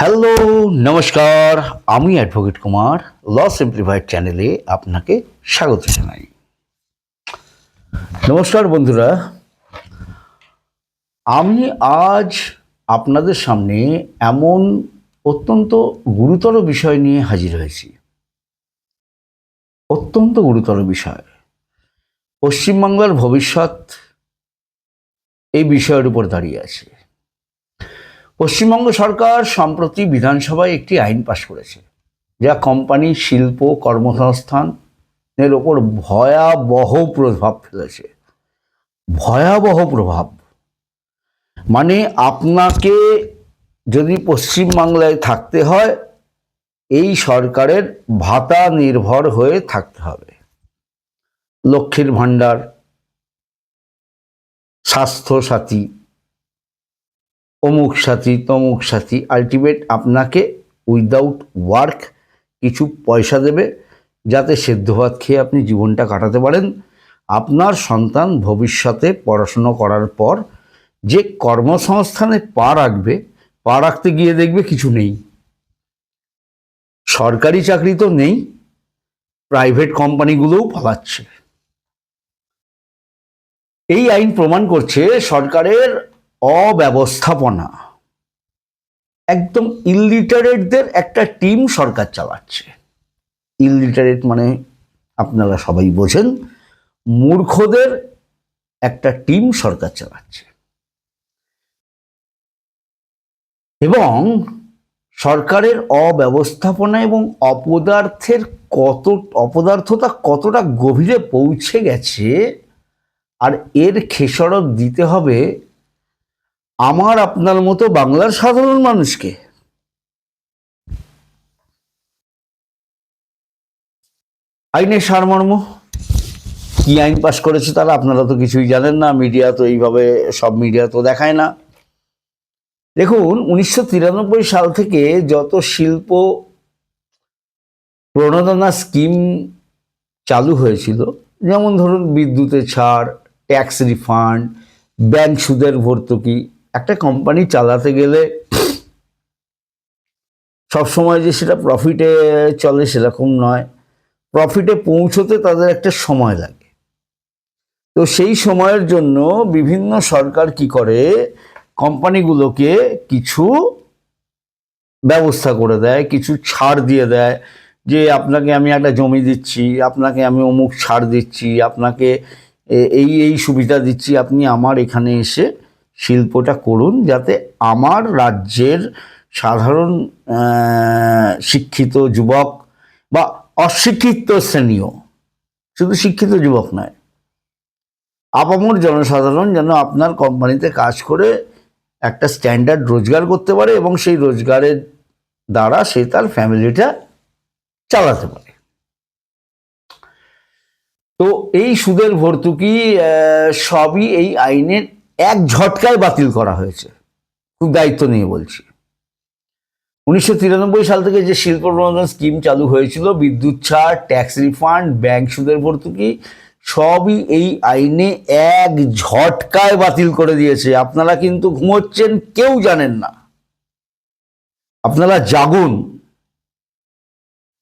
Hello, নমস্কার। আমি advocate Kumar ল simplified চ্যানেলে আপনাকে স্বাগত জানাই। নমস্কার বন্ধুরা। আমি আজ আপনাদের সামনে এমন অত্যন্ত গুরুতর বিষয় নিয়ে হাজির হয়েছি। অত্যন্ত গুরুতর বিষয়। পশ্চিমবাংলার ভবিষ্যৎ এই বিষয়ের উপর দাঁড়িয়ে আছে। পশ্চিমবঙ্গ সরকার সম্প্রতি বিধানসভায় একটি আইন পাশ করেছে, যা কোম্পানি, শিল্প কর্মসংস্থানের ওপর ভয়াবহ প্রভাব ফেলেছে। ভয়াবহ প্রভাব। মানে আপনাকে যদি পশ্চিমবাংলায় থাকতে হয়, এই সরকারের ভাতা নির্ভর হয়ে থাকতে হবে। লক্ষ্মীর ভাণ্ডার স্বাস্থ্য সাথী অমুক সাথী, তমুক সাথী আলটিমেট আপনাকে উইদাউট ওয়ার্ক কিছু পয়সা দেবে যাতে সেদ্ধ ভাত খেয়ে আপনি জীবনটা কাটাতে পারেন। আপনার সন্তান ভবিষ্যতে পড়াশুনো করার পর যে কর্মসংস্থানে পা রাখবে, পা রাখতে গিয়ে দেখবে কিছু নেই। সরকারি চাকরি তো নেই প্রাইভেট কোম্পানিগুলোও পালাচ্ছে। এই আইন প্রমাণ করছে সরকারের অব্যবস্থাপনা। একদম ইললিটারেটদের একটা টিম সরকার চালাচ্ছে। ইললিটারেট মানে আপনারা সবাই বোঝেন, মূর্খদের একটা টিম সরকার চালাচ্ছে। এবং সরকারের অব্যবস্থাপনা এবং অপদার্থের কত, অপদার্থতা কতটা গভীরে পৌঁছে গেছে, আর এর খেসরত দিতে হবে আমার আপনার মতো বাংলার সাধারণ মানুষকে। আইনের সারমর্ম কি আইন পাশ করেছে তারা আপনারা তো কিছুই জানেন না, মিডিয়া তো এইভাবে, সব মিডিয়া তো দেখায় না। দেখুন, উনিশশো তিরানব্বই সাল থেকে যত শিল্প প্রণোদনা স্কিম চালু হয়েছিল, যেমন ধরুন বিদ্যুতের ছাড়, ট্যাক্স রিফান্ড, ব্যাংক সুদের ভর্তুকি একটা কোম্পানি চালাতে গেলে সবসময় যে সেটা প্রফিটে চলে সেরকম নয়। প্রফিটে পৌঁছতে তাদের একটা সময় লাগে। তো সেই সময়ের জন্য বিভিন্ন সরকার কি করে? কোম্পানিগুলোকে কিছু ব্যবস্থা করে দেয়, কিছু ছাড় দিয়ে দেয়। যে আপনাকে আমি একটা জমি দিচ্ছি, আপনাকে আমি অমুক ছাড় দিচ্ছি, আপনাকে এই এই সুবিধা দিচ্ছি, আপনি আমার এখানে এসে শিল্পটা করুন যাতে আমার রাজ্যের সাধারণ শিক্ষিত যুবক বা অশিক্ষিত শ্রেণীয় শুধু শিক্ষিত যুবক নয়, আপামর জনসাধারণ যেন আপনার কোম্পানিতে কাজ করে একটা স্ট্যান্ডার্ড রোজগার করতে পারে এবং সেই রোজগারের দ্বারা সে তার ফ্যামিলিটা চালাতে পারে। তো এই সুদের ভর্তুকি সবই এই আইনের এক ঝটকায় বাতিল করা হয়েছে। খুব দায়িত্ব নিয়ে বলছি। উনিশশো তিরানব্বই সাল থেকে যে শিল্প প্রণোদন স্কিম চালু হয়েছিল, বিদ্যুৎ ছাড় ট্যাক্স রিফান্ড ব্যাংক সুদের ভর্তুকি, সবই এই আইনে এক ঝটকায় বাতিল করে দিয়েছে। আপনারা কিন্তু ঘুমোচ্ছেন, কেউ জানেন না। আপনারা জাগুন।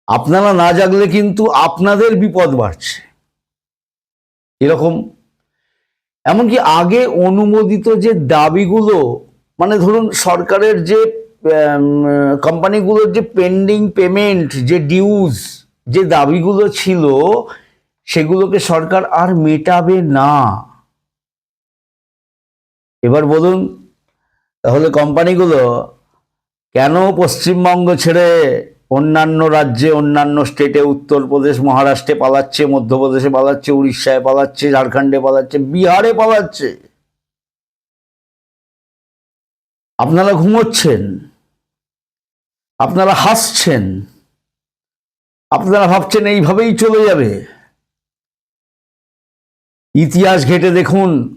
আপনারা না জাগলে কিন্তু আপনাদের বিপদ বাড়ছে। এরকম এমনকি আগে অনুমোদিত যে দাবিগুলো মানে ধরুন সরকারের যে কোম্পানিগুলোর যে পেন্ডিং পেমেন্ট যে ডিউজ যে দাবিগুলো ছিল, সেগুলোকে সরকার আর মেটাবে না। এবার বলুন, তাহলে কোম্পানিগুলো কেন পশ্চিমবঙ্গ ছেড়ে অন্যান্য রাজ্যে, অন্যান্য স্টেটে, উত্তরপ্রদেশ, মহারাষ্ট্রে পালাচ্ছে, মধ্যপ্রদেশে পালাচ্ছে, উড়িষ্যায় পালাচ্ছে, ঝাড়খণ্ডে পালাচ্ছে, বিহারে পালাচ্ছে। আপনারা ঘুমোচ্ছেন। আপনারা হাসছেন। আপনারা ভাবছেন এইভাবেই চলে যাবে। ইতিহাস ঘেটে দেখুন,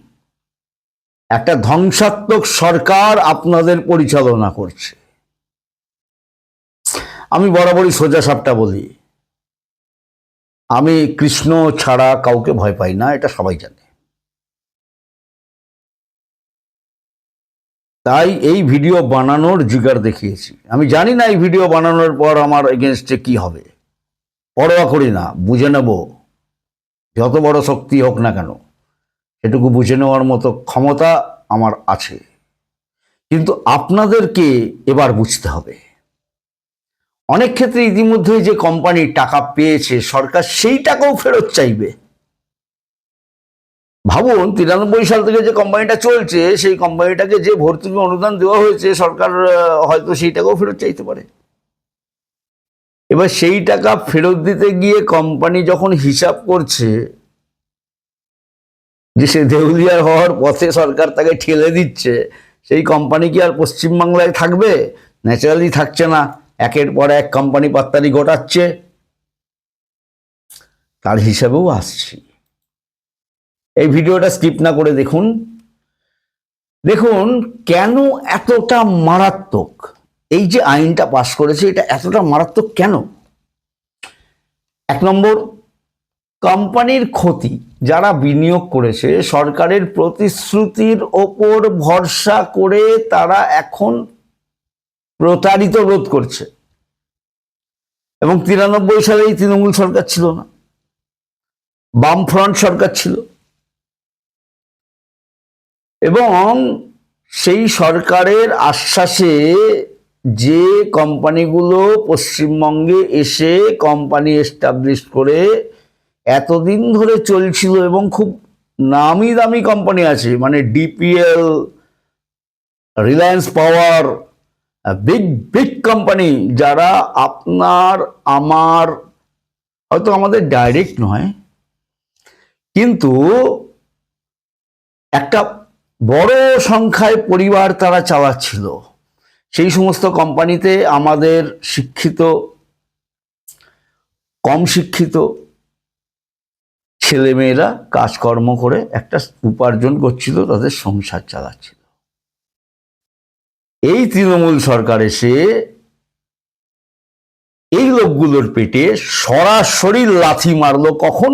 একটা ধ্বংসাত্মক সরকার আপনাদের পরিচালনা করছে। আমি বরাবরই সোজা সাপটা বলি। আমি কৃষ্ণ ছাড়া কাউকে ভয় পাই না, এটা সবাই জানে। তাই এই ভিডিও বানানোর জিগার দেখিয়েছি। আমি জানি না এই ভিডিও বানানোর পর আমার এগেনস্টে কি হবে। পরোয়া করি না, বুঝে নেব। যত বড় শক্তি হোক না কেন, সেটুকু বুঝে নেওয়ার মতো ক্ষমতা আমার আছে। কিন্তু আপনাদেরকে এবার বুঝতে হবে। অনেক ক্ষেত্রে ইতিমধ্যে যে কোম্পানি টাকা পেয়েছে, সরকার সেই টাকাও ফেরত চাইবে। ভাবুন, তিরানব্বই সাল থেকে যে কোম্পানিটা চলছে, সেই কোম্পানিটাকে যে ভর্তুকি অনুদান দেওয়া হয়েছে, সরকার হয়তো সেই টাকাও ফেরত চাইতে পারে। এবার সেই টাকা ফেরত দিতে গিয়ে কোম্পানি যখন হিসাব করছে, যে সে দেউলিয়ার হওয়ার পথে সরকার তাকে ঠেলে দিচ্ছে, সেই কোম্পানি কি আর পশ্চিমবাংলায় থাকবে? ন্যাচারালি থাকছে না। একের পর এক কোম্পানি পাত্তারি ঘটাচ্ছে। তার হিসাবেও আসছি। এই ভিডিওটা স্কিপ না করে দেখুন। দেখুন, কেন এতটা মারাত্মক? এই যে আইনটা পাশ করেছে, এটা এতটা মারাত্মক কেন? এক নম্বর কোম্পানির ক্ষতি যারা বিনিয়োগ করেছে, সরকারের প্রতিশ্রুতির ওপর ভরসা করে তারা এখন প্রতারিত বোধ করছে। এবং তিরানব্বই সালে এই তৃণমূল সরকার ছিল না। বামফ্রন্ট সরকার ছিল। এবং সেই সরকারের আশ্বাসে যে কোম্পানিগুলো পশ্চিমবঙ্গে এসে কোম্পানি এস্টাবলিশ করে এতদিন ধরে চলছিল এবং খুব নামি দামি কোম্পানি আছে মানে DPL, reliance power big big company যারা আপনার, আমার, হয়তো আমাদের ডাইরেক্ট নয়, কিন্তু একটা বড় সংখ্যায় পরিবার তারা চালাচ্ছিল। সেই সমস্ত কোম্পানিতে আমাদের শিক্ষিত, কম শিক্ষিত ছেলেমেয়েরা কাজকর্ম করে একটা উপার্জন করছিল, তাদের সংসার চালাচ্ছিল। এই তৃণমূল সরকার এসে এই লোকগুলোর পেটে সরাসরি লাথি মারলো কখন?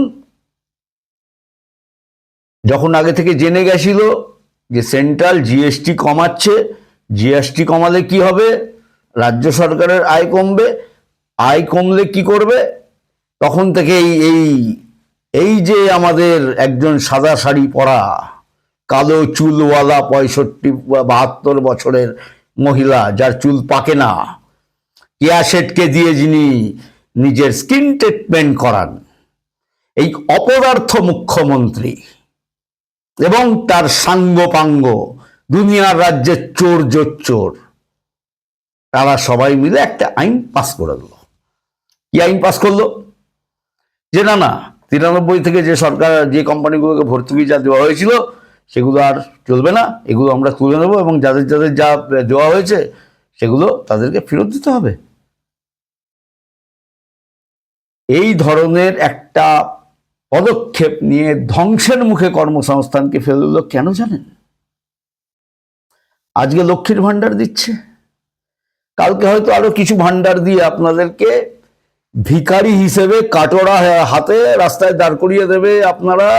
যখন আগে থেকে জেনে গেছিল যে সেন্ট্রাল জিএসটি কমাচ্ছে, জিএসটি কমালে কি হবে? রাজ্য সরকারের আয় কমবে। আয় কমলে কি করবে? তখন থেকে এই এই যে আমাদের একজন সাদা শাড়ি পরা কালো চুলওয়ালা পঁয়ষট্টি বাহাত্তর বছরের মহিলা যার চুল পাকে না। কেয়া শেঠকে দিয়ে যিনি নিজের স্কিন ট্রিটমেন্ট করান। এই অপদার্থ মুখ্যমন্ত্রী এবং তার সাঙ্গ পাঙ্গ দুনিয়ার রাজ্যের চোর জোচ্চোর, তারা সবাই মিলে একটা আইন পাস করে দিল। কি আইন পাস করল? যে না না, তিরানব্বই থেকে যে সরকার, যে কোম্পানিগুলোকে ভর্তুকি যা দেওয়া হয়েছিল সেগুলো আর চলবে না, এগুলো আমরা তুলে নেব এবং যাদের যাদের যা দেওয়া হয়েছে সেগুলো তাদেরকে ফেরত দিতে হবে। এই ধরনের একটা পদক্ষেপ নিয়ে ধ্বংসের মুখে কর্মসংস্থানকে ফেলে দিল কেন জানেন? আজকে লক্ষ্মীর ভাণ্ডার দিচ্ছে। কালকে হয়তো আরও কিছু ভাণ্ডার দিয়ে আপনাদেরকে ভিখারি হিসেবে কাটোরা হাতে রাস্তায় দাঁড় করিয়ে দেবে আপনারা।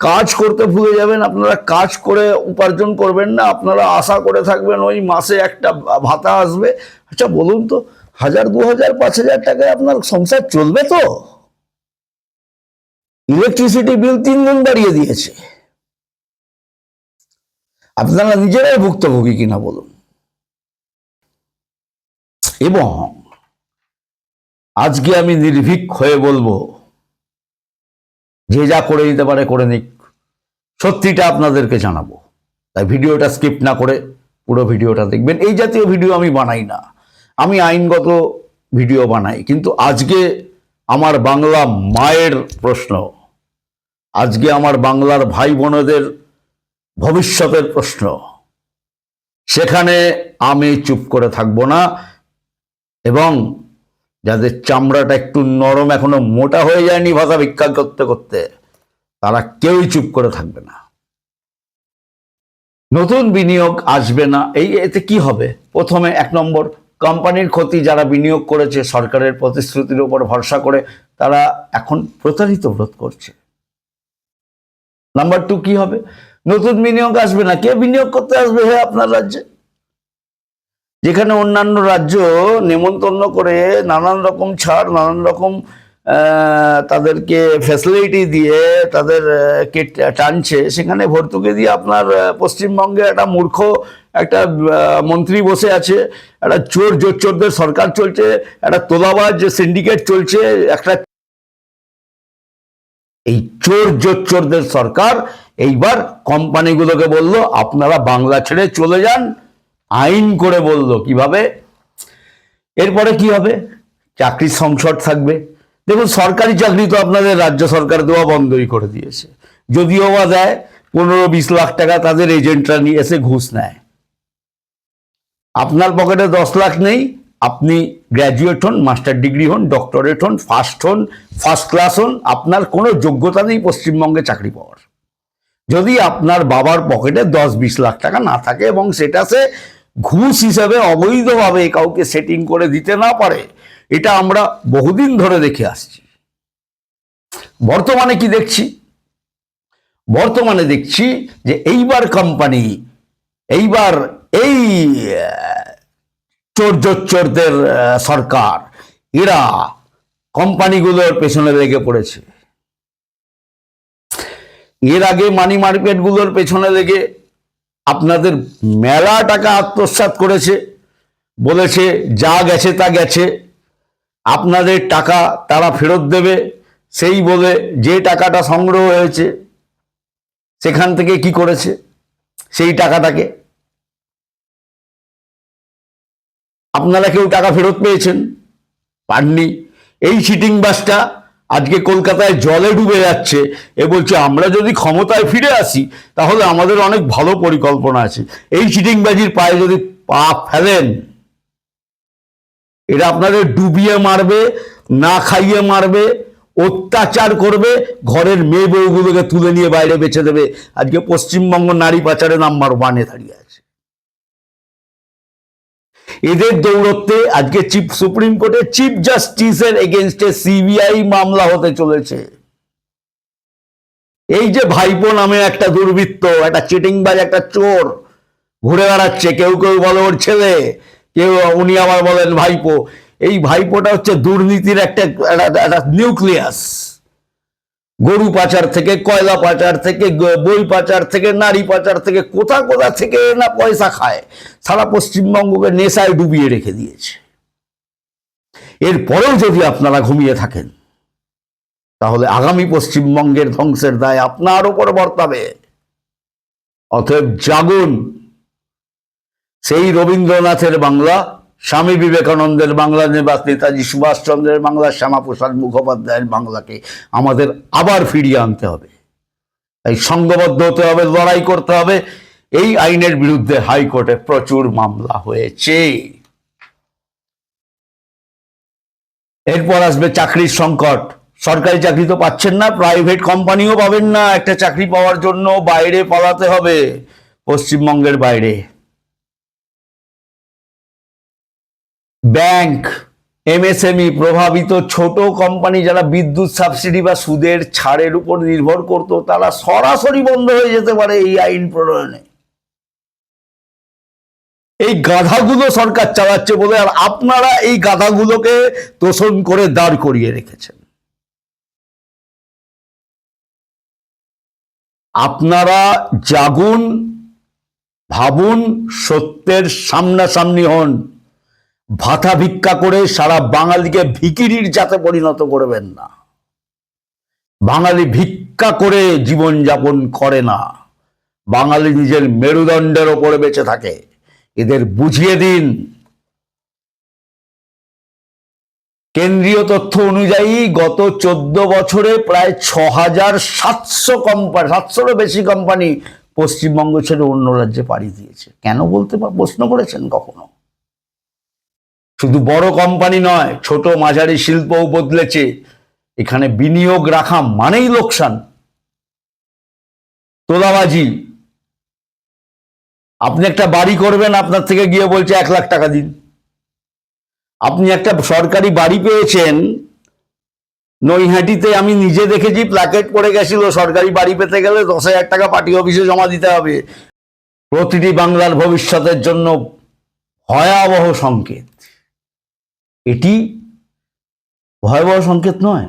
কাজ করতে ভুলে যাবেন, আপনারা কাজ করে উপার্জন করবেন না, আপনারা আশা করে থাকবেন ওই মাসে একটা ভাতা আসবে। আচ্ছা বলুন তো, হাজার, দু হাজার, পাঁচ হাজার টাকায় আপনার সংসার চলবে তো? ইলেকট্রিসিটি বিল তিন গুণ বাড়িয়ে দিয়েছে। আপনারা নিজেরাই ভুক্তভোগী কিনা বলুন। এবং আজকে আমি নির্ভীক হয়ে বলব যে যা করে দিতে পারে করে নিক। সত্যিটা আপনাদেরকে জানাব। তাই ভিডিওটা স্কিপ না করে পুরো ভিডিওটা দেখবেন। এই জাতীয় ভিডিও আমি বানাই না। আমি আইনগত ভিডিও বানাই। কিন্তু আজকে আমার বাংলা মায়ের প্রশ্ন। আজকে আমার বাংলার ভাই বোনদের ভবিষ্যতের প্রশ্ন। সেখানে আমি চুপ করে থাকব না। এবং যাদের চামড়াটা একটু নরম এখনও মোটা হয়ে যায়নি ভাষা ভিক্ষা করতে করতে, তারা কেউই চুপ করে থাকবে না। নতুন বিনিয়োগ আসবে না। এই এতে কি হবে? প্রথমে এক নম্বর, কোম্পানির ক্ষতি যারা বিনিয়োগ করেছে সরকারের প্রতিশ্রুতির উপর ভরসা করে তারা এখন প্রতারিত বোধ করছে। নাম্বার টু কি হবে? নতুন বিনিয়োগ আসবে না। কে বিনিয়োগ করতে আসবে হে আপনার রাজ্যে? যেখানে অন্যান্য রাজ্য নেমন্তন্ন করে নানান রকম ছাড়, নানান রকম তাদেরকে ফ্যাসিলিটি দিয়ে তাদের কে টানছে, সেখানে ভর্তুকি দিয়ে আপনার পশ্চিমবঙ্গে একটা মূর্খ, একটা মন্ত্রী বসে আছে, একটা চোর জোর চোরদের সরকার চলছে, একটা তোলাবাজ সিন্ডিকেট চলছে, একটা এই চোর জোর চোরদের সরকার এইবার কোম্পানিগুলোকে বলল, আপনারা বাংলা ছেড়ে চলে যান। আইন করে বলল কীভাবে? এরপরে কি হবে? চাকরির সংসদ থাকবে। দেখুন, সরকারি চাকরি তো আপনাদের রাজ্য সরকার দেওয়া বন্ধই করে দিয়েছে। যদিও বা দেয়, পনেরো বিশ লাখ টাকা তাদের এজেন্টরা নিয়ে এসে ঘুষ নেয়। আপনার পকেটে দশ লাখ নেই, আপনি গ্র্যাজুয়েট হন মাস্টার ডিগ্রি হন ডক্টরেট হন ফার্স্ট হন ফার্স্ট ক্লাস হন, আপনার কোনো যোগ্যতা নেই পশ্চিমবঙ্গে চাকরি পাওয়ার। যদি আপনার বাবার পকেটে দশ বিশ লাখ টাকা না থাকে এবং সেটা সে ঘুষ হিসাবে অবৈধভাবে কাউকে সেটিং করে দিতে না পারে, এটা আমরা বহুদিন ধরে দেখে আসছি। বর্তমানে কি দেখছি? বর্তমানে দেখছি যে এইবার কোম্পানি এইবার এই চোর চোরদের সরকার, এরা কোম্পানিগুলোর পেছনে লেগে পড়েছে। এর আগে মানি মার্কেটগুলোর পেছনে লেগে আপনাদের মেলা টাকা আত্মসাৎ করেছে, বলেছে, যা গেছে তা গেছে, আপনাদের টাকা তারা ফেরত দেবে, সেই বলে যে টাকাটা সংগ্রহ হয়েছে, সেখান থেকে কি করেছে, সেই টাকাটাকে? আপনারা কেউ টাকা ফেরত পেয়েছেন? পাননি। এই চিটিং বাসটা আজকে কলকাতায় জলে ডুবে যাচ্ছে। এ বলছে, আমরা যদি ক্ষমতায় ফিরে আসি, তাহলে আমাদের অনেক ভালো পরিকল্পনা আছে। এই চিটিংবাজির পায়ে যদি পা ফেলেন এটা আপনাদের ডুবিয়ে মারবে, না খাইয়ে মারবে, অত্যাচার করবে, ঘরের মেয়ে বউগুলোকে তুলে নিয়ে বাইরে বেছে দেবে। আজকে পশ্চিমবঙ্গ নারী পাচারে নাম্বার ওয়ানে দাঁড়িয়ে আছে। এদের দৌড়ত্বে আজকে চিফ সুপ্রিম কোর্টে চিফ জাস্টিসের এগেনস্টে সিবিআই মামলা হতে চলেছে। এই যে ভাইপো নামে একটা দুর্বৃত্ত, একটা চিটিংবাজ, একটা চোর ঘুরে বেড়াচ্ছে, কেউ কেউ বলে ওর ছেলে, কেউ উনি আবার বলেন ভাইপো। এই ভাইপোটা হচ্ছে দুর্নীতির একটা নিউক্লিয়াস গরু পাচার থেকে, কয়লা পাচার থেকে বই পাচার থেকে, নারী পাচার থেকে, কোথা কোথা থেকে না পয়সা খায়, সারা পশ্চিমবঙ্গকে নেশায় ডুবিয়ে রেখে দিয়েছে। এরপরেও যদি আপনারা ঘুমিয়ে থাকেন, তাহলে আগামী পশ্চিমবঙ্গের ধ্বংসের দায় আপনার উপর বর্তাবে। অতএব জাগুন। সেই রবীন্দ্রনাথের বাংলা স্বামী বিবেকানন্দের বাংলা নেবাস নেতাজি সুভাষচন্দ্রের বাংলা শ্যামাপ্রসাদ মুখোপাধ্যায়ের বাংলাকে আমাদের আবার ফিরিয়ে আনতে হবে। তাই সংঘবদ্ধ হতে হবে, লড়াই করতে হবে। এই আইনের বিরুদ্ধে হাইকোর্টে প্রচুর মামলা হয়েছে। এরপর আসবে চাকরির সংকট। সরকারি চাকরি তো পাচ্ছেন না, প্রাইভেট কোম্পানিও পাবেন না। একটা চাকরি পাওয়ার জন্য বাইরে পালাতে হবে, পশ্চিমবঙ্গের বাইরে। ব্যাংক, এমএসএমই প্রভাবিত ছোট কোম্পানি যারা বিদ্যুৎ সাবসিডি বা সুদের ছাড়ের উপর নির্ভর করত, তারা সরাসরি বন্ধ হয়ে যেতে পারে এই আইন প্রণয়নে। এই গাধাগুলো সরকার চালাচ্ছে বলে আর আপনারা এই গাধাগুলোকে তোষণ করে দাঁড় করিয়ে রেখেছেন। আপনারা জাগুন, ভাবুন, সত্যের সামনাসামনি হন। ভাতা ভিক্ষা করে সারা বাঙালিকে ভিকিরির জাতে পরিণত করবেন না। বাঙালি ভিক্ষা করে জীবন যাপন করে না। বাঙালি নিজের মেরুদণ্ডের ওপরে বেঁচে থাকে। এদের বুঝিয়ে দিন। কেন্দ্রীয় তথ্য অনুযায়ী গত চোদ্দ বছরে প্রায় ছ হাজার সাতশো কোম্পানি সাতশোরও বেশি কোম্পানি পশ্চিমবঙ্গ ছেড়ে অন্য রাজ্যে পাড়ি দিয়েছে। কেন বলতে প্রশ্ন করেছেন কখনো? শুধু বড় কোম্পানি নয়, ছোট মাঝারি শিল্পও বদলেছে। এখানে বিনিয়োগ রাখা মানেই লোকসান। তোলাবাজি। আপনি একটা বাড়ি করবেন, আপনার থেকে গিয়ে বলছে এক লাখ টাকা দিন। আপনি একটা সরকারি বাড়ি পেয়েছেন, নৈহাটিতে আমি নিজে দেখেছি প্ল্যাকেট পড়ে গেছিল, সরকারি বাড়ি পেতে গেলে দশ হাজার টাকা পার্টি অফিসে জমা দিতে হবে। প্রতিটি বাংলার ভবিষ্যতের জন্য ভয়াবহ সংকেত। এটি ভয়াবহ সংকেত নয়।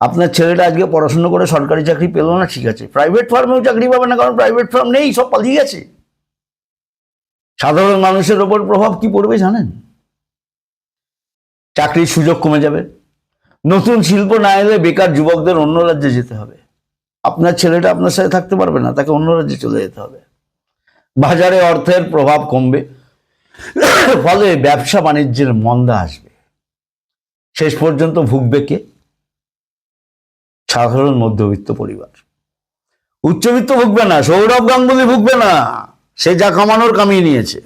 আপনার ছেলেটা আজকে পড়াশুনো করে সরকারি চাকরি পেল না, ঠিক আছে। প্রাইভেট ফার্মেও চাকরি পাবে না, কারণ প্রাইভেট ফার্ম নেই, সব পালিয়ে গেছে। সাধারণ মানুষের ওপর প্রভাব কি পড়বে জানেন? চাকরির সুযোগ কমে যাবে। নতুন শিল্প না এলে বেকার যুবকদের অন্য রাজ্যে যেতে হবে। আপনার ছেলেটা আপনার সাথে থাকতে পারবে না, তাকে অন্য রাজ্যে চলে যেতে হবে। বাজারে অর্থের প্রভাব কমবে। ফলে ব্যবসা বাণিজ্যের মন্দা আসবে। শেষ পর্যন্ত ভুগবে কে? সাধারণ মধ্যবিত্ত পরিবার। উচ্চবিত্ত ভুগবে না, সৌরভ গাঙ্গুলি ভুগবে না, সে যা কামানোর কামিয়ে নিয়েছে।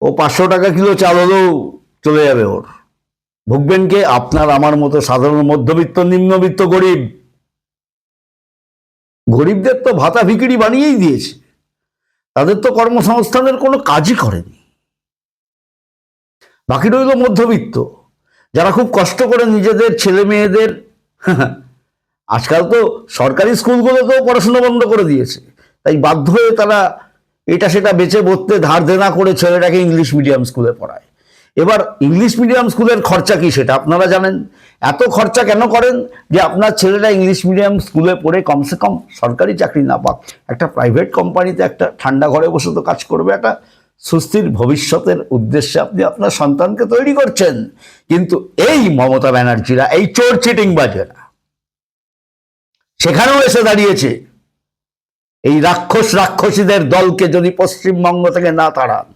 ও পাঁচশো টাকা কিলো চাল হলেও চলে যাবে ওর। ভুগবেন কে? আপনার আমার মতো সাধারণ মধ্যবিত্ত, নিম্নবিত্ত গরিব। গরিবদের তো ভাতা ভিকিরি বানিয়েই দিয়েছে। তাদের তো কর্মসংস্থানের কোনো কাজই করেনি। বাকি রইল মধ্যবিত্ত, যারা খুব কষ্ট করে নিজেদের ছেলে মেয়েদের আজকাল তো সরকারি স্কুলগুলোতেও পড়াশোনা বন্ধ করে দিয়েছে। তাই বাধ্য হয়ে তারা এটা সেটা বেচে বসতে ধার দেনা করে ছেলেটাকে ইংলিশ মিডিয়াম স্কুলে পড়ায়। এবার ইংলিশ মিডিয়াম স্কুলের খরচা কি সেটা আপনারা জানেন? এত খরচা কেন করেন যে আপনার ছেলেটা ইংলিশ মিডিয়াম স্কুলে পড়ে কমসে কম সরকারি চাকরি না পাক। একটা প্রাইভেট কোম্পানিতে একটা ঠান্ডা ঘরে বসে তো কাজ করবে, একটা সুস্থির ভবিষ্যতের উদ্দেশ্যে আপনি আপনার সন্তানকে তৈরি করছেন। কিন্তু এই মমতা ব্যানার্জিরা, এই চোর চিটিং বাজেরা সেখানেও এসে দাঁড়িয়েছে। এই রাক্ষস রাক্ষসীদের দলকে যদি পশ্চিমবঙ্গ থেকে না তাড়ান,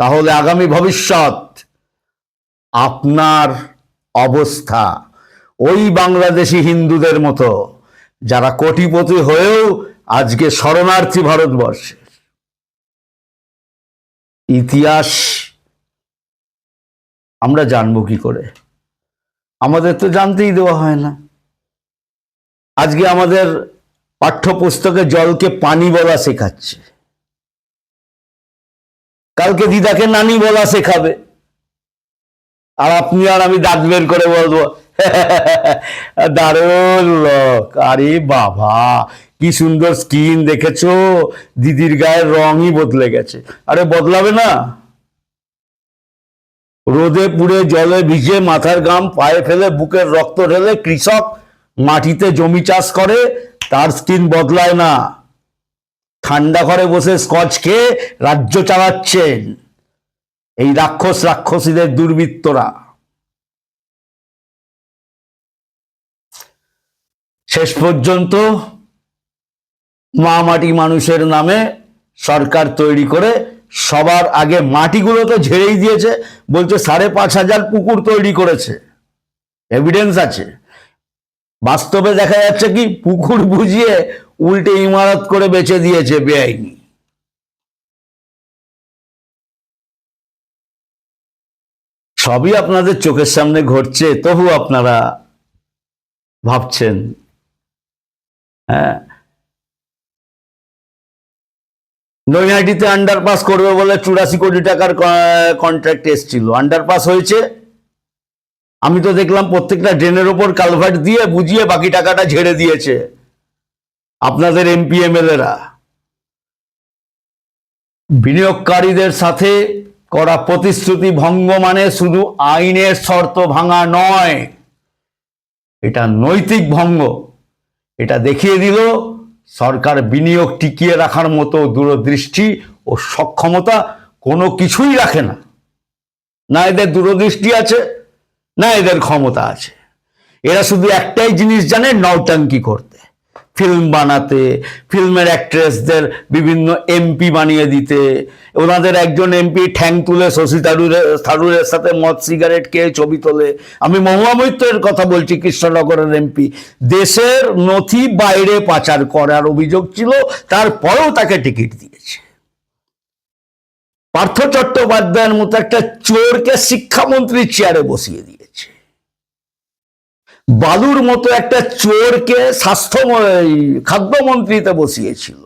তাহলে আগামী ভবিষ্যৎ আপনার অবস্থা। ওই বাংলাদেশি হিন্দুদের মতো, যারা কোটিপতি হয়েও আজকে শরণার্থী ভারতবর্ষের ইতিহাস, আমরা জানব কি করে? আমাদের তো জানতেই দেওয়া হয় না। আজকে আমাদের পাঠ্যপুস্তকে জলকে পানি বলা শেখাচ্ছে। কালকে দিদাকে নানি বলা শেখাবে। আর আপনি আর আমি দাঁত বের করে বলব। দারুণ লোক। আরে বাবা, কি সুন্দর স্কিন দেখেছ? দিদির গায়ের রঙই বদলে গেছে। আরে বদলাবে না। রোদে পুড়ে জলে ভিজে মাথার গাম পায়ে ফেলে বুকের রক্ত ঢেলে কৃষক মাটিতে জমি চাষ করে, তার স্কিন বদলায় না। ঠান্ডা ঘরে বসে স্কচ খেয়ে রাজ্য চালাচ্ছেন। এই রাক্ষস রাক্ষসীদের দুর্বৃত্তরা। শেষ পর্যন্ত মা মাটি মানুষের নামে সরকার তৈরি করে সবার আগে মাটিগুলো তো ঝেড়েই দিয়েছে, বলছে সাড়ে পাঁচ হাজার পুকুর তৈরি করেছে। এভিডেন্স আছে। বাস্তবে দেখা যাচ্ছে কি পুকুর বুঝিয়ে উল্টে ইমারত করে বেচে দিয়েছে বেআইনি। সবই আপনাদের চোখের সামনে ঘটছে, তবু আপনারা ভাবছেন হ্যাঁ? নৈহাটিতে আন্ডারপাস করবে বলে চুরাশি কোটি টাকার কন্ট্রাক্ট এসছিল। আন্ডারপাস হয়েছে। আমি তো দেখলাম প্রত্যেকটা ড্রেনের ওপর কালভার্ট দিয়ে বুঝিয়ে বাকি টাকাটা ঝেড়ে দিয়েছে আপনাদের এমপি এমএলএরা বিনিয়োগকারীদের সাথে করা প্রতিশ্রুতি ভঙ্গ মানে শুধু আইনের শর্ত ভাঙা নয়। এটা নৈতিক ভঙ্গ। এটা দেখিয়ে দিল সরকার বিনিয়োগ টিকিয়ে রাখার মতো দূরদৃষ্টি ও সক্ষমতা কোনো কিছুই রাখে না। না এদের দূরদৃষ্টি আছে, না এদের ক্ষমতা আছে। এরা শুধু একটাই জিনিস জানে, নৌটাঙ্কি করতে। ফিল্ম বানাতে ফিল্মের অ্যাক্ট্রেসদের বিভিন্ন এমপি বানিয়ে দিতে। ওনাদের একজন এমপি ঠ্যাং তুলে শশী থারুরের থারুরের সাথে মদ সিগারেট খেয়ে ছবি তোলে। আমি মহুয়া মৈত্রের কথা বলছি, কৃষ্ণনগরের এমপি দেশের নথি বাইরে পাচার করার অভিযোগ ছিল, তারপরেও তাকে টিকিট দিয়েছে। পার্থ চট্টোপাধ্যায়ের মতো একটা চোরকে শিক্ষামন্ত্রীর চেয়ারে বসিয়ে দিয়েছে বালুর মতো একটা চোরকে স্বাস্থ্য খাদ্যমন্ত্রীতে বসিয়েছিল।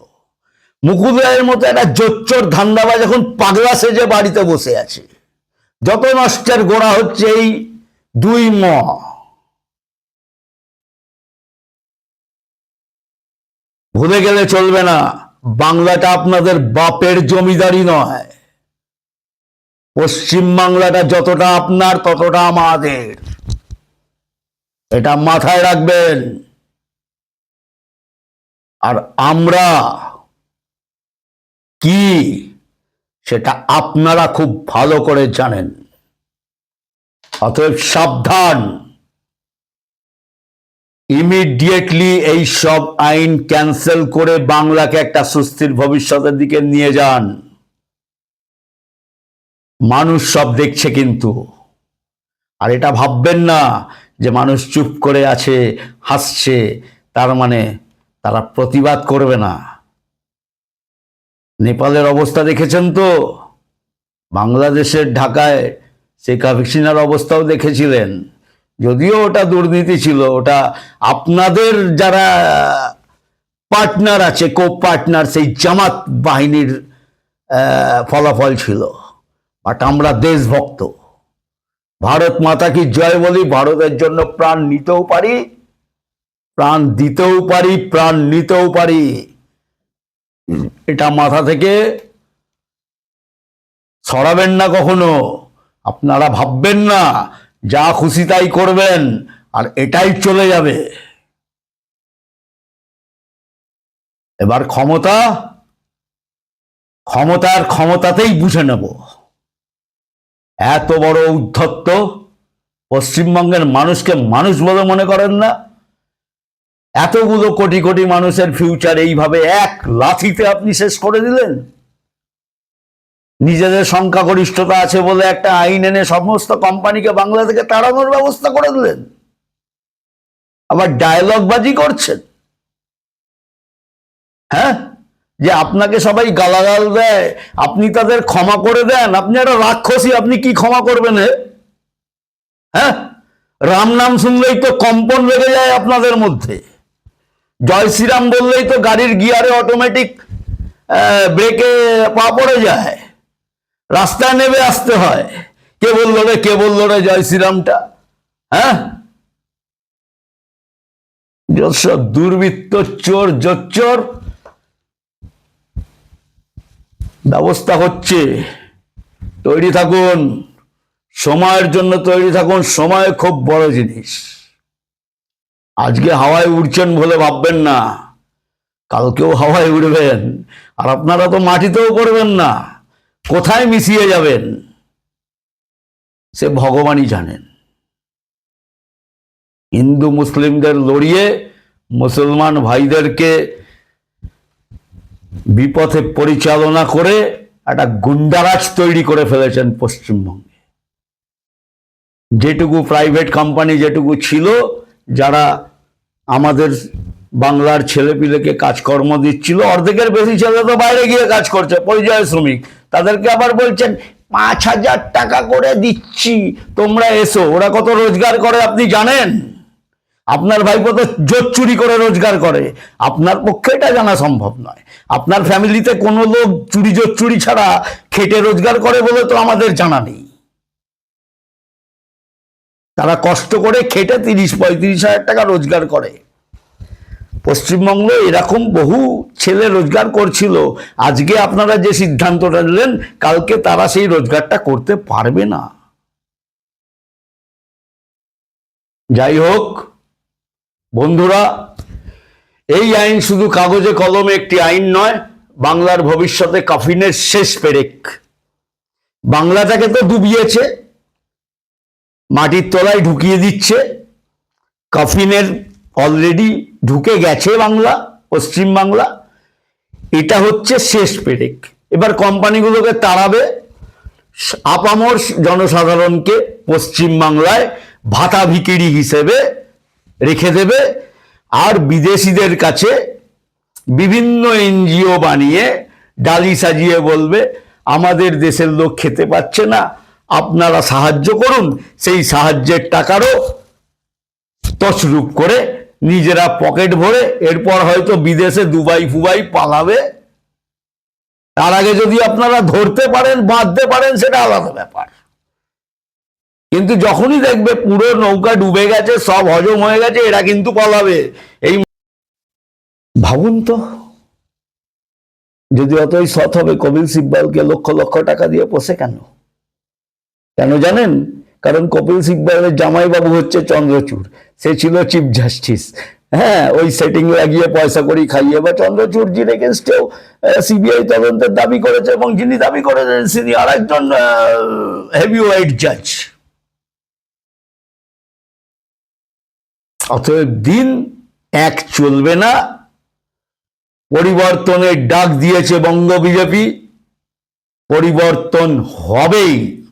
মুকুল রায়ের মতো একটা জোচ্চর ধান্দাবাজ এখন পাগলা সেজে বাড়িতে বসে আছে। যত নষ্টের গোড়া হচ্ছে এই দুই ম। ভুলে গেলে চলবে না, বাংলাটা আপনাদের বাপের জমিদারি নয়। পশ্চিম বাংলাটা যতটা আপনার, ততটা আমাদের। এটা মাথায় রাখবেন। আর আমরা কি সেটা আপনারা খুব ভালো করে জানেন। অতএব সাবধান। ইমিডিয়েটলি এই সব আইন ক্যান্সেল করে বাংলাকে একটা সুস্থির ভবিষ্যতের দিকে নিয়ে যান। মানুষ সব দেখছে কিন্তু। আর এটা ভাববেন না যে মানুষ চুপ করে আছে, হাসছে, তার মানে তারা প্রতিবাদ করবে না। নেপালের অবস্থা দেখেছেন তো? বাংলাদেশের ঢাকায় শেখ হাসিনার অবস্থাও দেখেছিলেন। যদিও ওটা দুর্নীতি ছিল, ওটা আপনাদের যারা পার্টনার আছে কো পার্টনার সেই জামাত বাহিনীর ফলাফল ছিল। বাট আমরা দেশভক্ত। ভারত মাতা কি জয় বলি? ভারতের জন্য প্রাণ নিতেও পারি, প্রাণ দিতেও পারি, প্রাণ নিতেও পারি। এটা মাথা থেকে সরাবেন না কখনো। আপনারা ভাববেন না, যা খুশি তাই করবেন, আর এটাই চলে যাবে। এবার ক্ষমতা, ক্ষমতার ক্ষমতাতেই বুঝে নেব। এত বড় উদ্ধত্ত পশ্চিমবঙ্গের মানুষকে মানুষ বলে মনে করেন না? এতগুলো কোটি কোটি মানুষের ফিউচার এইভাবে এক লাথিতে আপনি শেষ করে দিলেন? নিজেদের সংখ্যাগরিষ্ঠতা আছে বলে একটা আইন এনে সমস্ত কোম্পানিকে বাংলা থেকে তাড়ানোর ব্যবস্থা করে দিলেন। আবার ডায়লগ বাজি করছেন। হ্যাঁ? যে আপনাকে সবাই গালাগাল দেয়, আপনি তাদের ক্ষমা করে দেন, আপনি একটা রাক্ষসী, আপনি কি ক্ষমা করবেন? হ্যাঁ? রাম নাম শুনলেই তো কম্পন লেগে যায় আপনাদের মধ্যে। জয় শ্রীরাম বললেই তো গাড়ির গিয়ারে অটোমেটিক ব্রেকে পা পড়ে যায়। রাস্তায় নেমে আসতে হয়। কে বলল রে, কে বলল রে জয় শ্রীরামটা? হ্যাঁ? যত দুর্বৃত্ত চোর জোচ্চোর ব্যবস্থা হচ্ছে। তৈরি থাকুন। সময়ের জন্য তৈরি থাকুন। সময় খুব বড় জিনিস। আজকে হাওয়ায় উড়ছেন বলে ভাববেন না। কালকেও হাওয়ায় উড়বেন। আর আপনারা তো মাটিতেও পড়বেন না। কোথায় মিশিয়ে যাবেন? সে ভগবানই জানেন। হিন্দু মুসলিমদের লড়িয়ে মুসলমান ভাইদেরকে বিপথে পরিচালনা করে একটা গুন্ডারাজ তৈরি করে ফেলেছেন পশ্চিমবঙ্গে। যেটুকু প্রাইভেট কোম্পানি যেটুকু ছিল, যারা আমাদের বাংলার ছেলেপিলেকে কাজকর্ম দিচ্ছিল, অর্ধেকের বেশি ছেলে তো বাইরে গিয়ে কাজ করছে, পরিযায়ী শ্রমিক। তাদেরকে আবার বলছেন, পাঁচ হাজার টাকা করে দিচ্ছি, তোমরা এসো, ওরা কত রোজগার করে আপনি জানেন? আপনার ভাইপো তো জোর চুরি করে রোজগার করে। আপনার পক্ষে এটা জানা সম্ভব নয়। আপনার ফ্যামিলিতে কোনো লোক চুরি জোর চুরি ছাড়া খেটে রোজগার করে বলে তো আমাদের জানা নেই। তারা কষ্ট করে খেটে তিরিশ, পঁয়ত্রিশ হাজার টাকা রোজগার করে। পশ্চিমবঙ্গ এরকম বহু ছেলে রোজগার করছিল। আজকে আপনারা যে সিদ্ধান্তটা নিলেন, কালকে তারা সেই রোজগারটা করতে পারবে না। যাই হোক বন্ধুরা, এই আইন শুধু কাগজে কলমে একটি আইন নয়, বাংলার ভবিষ্যতে কাফিনের শেষ পেরেক। বাংলাটাকে তো ডুবিয়েছে, মাটির তলায় ঢুকিয়ে দিচ্ছে, কাফিনের অলরেডি ঢুকে গেছে বাংলা, পশ্চিম বাংলা, এটা হচ্ছে শেষ পেরেক। এবার কোম্পানিগুলোকে তাড়াবে, আপামর জনসাধারণকে পশ্চিম বাংলায় ভাতা ভিকিরি হিসেবে রেখে দেবে। আর বিদেশিদের কাছে বিভিন্ন এনজিও বানিয়ে ডালি সাজিয়ে বলবে, আমাদের দেশের লোক খেতে পাচ্ছে না, আপনারা সাহায্য করুন। সেই সাহায্যের টাকারও তছরূপ করে নিজেরা পকেট ভরে এরপর হয়তো বিদেশে দুবাই ফুবাই পালাবে। তার আগে যদি আপনারা ধরতে পারেন, বাঁধতে পারেন, সেটা আলাদা ব্যাপার। কিন্তু যখনই দেখবে পুরো নৌকা ডুবে গেছে, সব হজম হয়ে গেছে, এরা কিন্তু পালাবে। এই ভাবুন তো, যদি অতই সৎ হবে, কপিল সিব্বালকে লক্ষ লক্ষ টাকা দিয়ে পোষে কেন? কেন জানেন? কারণ কপিল সিব্বালের জামাইবাবু হচ্ছে চন্দ্রচূড়। সে ছিল চিফ জাস্টিস। হ্যাঁ ওই সেটিং লাগিয়ে পয়সা করি খাইয়ে, বা চন্দ্রচূড়জির এগেনস্টেও সিবিআই তদন্তের দাবি করেছে, এবং যিনি দাবি করেছেন, তিনি আর একজন হেভি ওয়াইট জাজ অতএব দিন এক চলবে না। পরিবর্তনের ডাক দিয়েছে বঙ্গ বিজেপি। পরিবর্তন হবেই।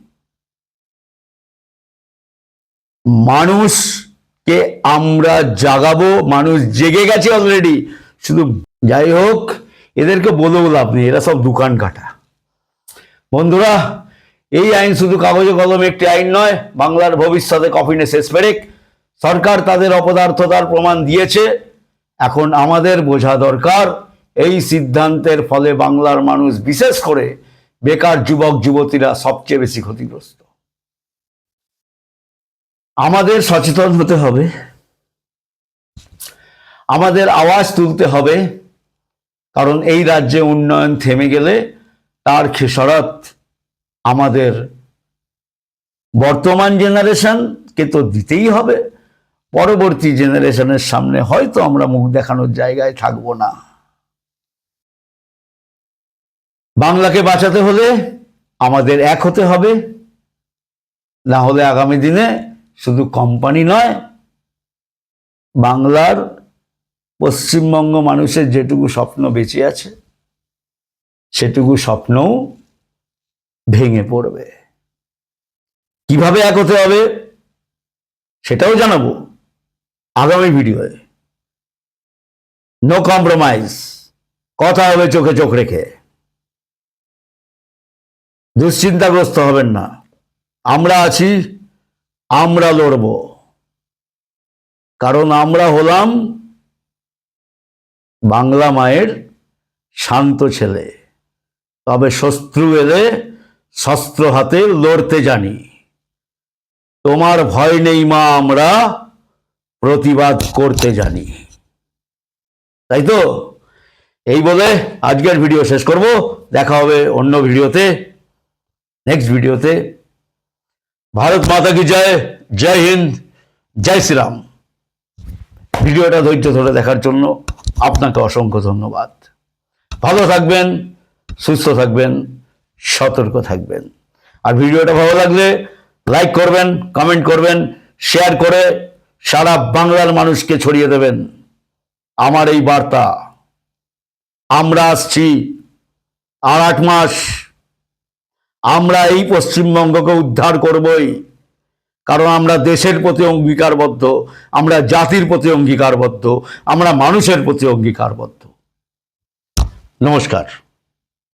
মানুষকে আমরা জাগাবো, মানুষ জেগে গেছে অলরেডি শুধু যাই হোক, এদেরকে বলেও লাভ নেই, এরা সব দোকান কাটা। বন্ধুরা, এই আইন শুধু কাগজে কলমে একটি আইন নয়, বাংলার ভবিষ্যতে কফিনে শেষ পেরেক। সরকার তাদের অপদার্থতার প্রমাণ দিয়েছে। এখন আমাদের বোঝা দরকার, এই সিদ্ধান্তের ফলে বাংলার মানুষ বিশেষ করে বেকার যুবক, যুবতীরা সবচেয়ে বেশি ক্ষতিগ্রস্ত। আমাদের সচেতন হতে হবে। আমাদের আওয়াজ তুলতে হবে। কারণ এই রাজ্যে উন্নয়ন থেমে গেলে তার খেসারত আমাদের বর্তমান জেনারেশনকে তো দিতেই হবে। পরবর্তী জেনারেশনের সামনে হয়তো আমরা মুখ দেখানোর জায়গায় থাকব না। বাংলাকে বাঁচাতে হলে আমাদের এক হতে হবে। না হলে আগামী দিনে শুধু কোম্পানি নয়, বাংলার পশ্চিমবঙ্গ মানুষের যেটুকু স্বপ্ন বেঁচে আছে, সেটুকু স্বপ্নও ভেঙে পড়বে। কীভাবে এক হতে হবে সেটাও জানাব। আগামী ভিডিওয়ে। নো কম্প্রোমাইজ কথা হবে, চোখে চোখ রেখে। দুশ্চিন্তাগ্রস্ত হবেন না। আমরা আছি, আমরা লড়ব। কারণ আমরা হলাম বাংলা মায়ের শান্ত ছেলে। তবে শত্রু এলে শস্ত্র হাতে লড়তে জানি। তোমার ভয় নেই মা, আমরা প্রতিবাদ করতে জানি। তাই তো? এই বলে আজকের ভিডিও শেষ করব। দেখা হবে অন্য ভিডিওতে নেক্সট ভিডিওতে। ভারত মাতা কি জয়? জয় হিন্দ, জয় শ্রীরাম। ভিডিওটা ধৈর্য ধরে দেখার জন্য আপনাকে অসংখ্য ধন্যবাদ। ভালো থাকবেন, সুস্থ থাকবেন, সতর্ক থাকবেন। আর ভিডিওটা ভালো লাগলে লাইক করবেন কমেন্ট করবেন শেয়ার করে সারা বাংলার মানুষকে ছড়িয়ে দেবেন। আমার এই বার্তা। আমরা আসছি আর আট মাস আমরা এই পশ্চিমবঙ্গকে উদ্ধার করবই, কারণ আমরা দেশের প্রতি অঙ্গীকারবদ্ধ, আমরা জাতির প্রতি অঙ্গীকারবদ্ধ, আমরা মানুষের প্রতি অঙ্গীকারবদ্ধ। নমস্কার।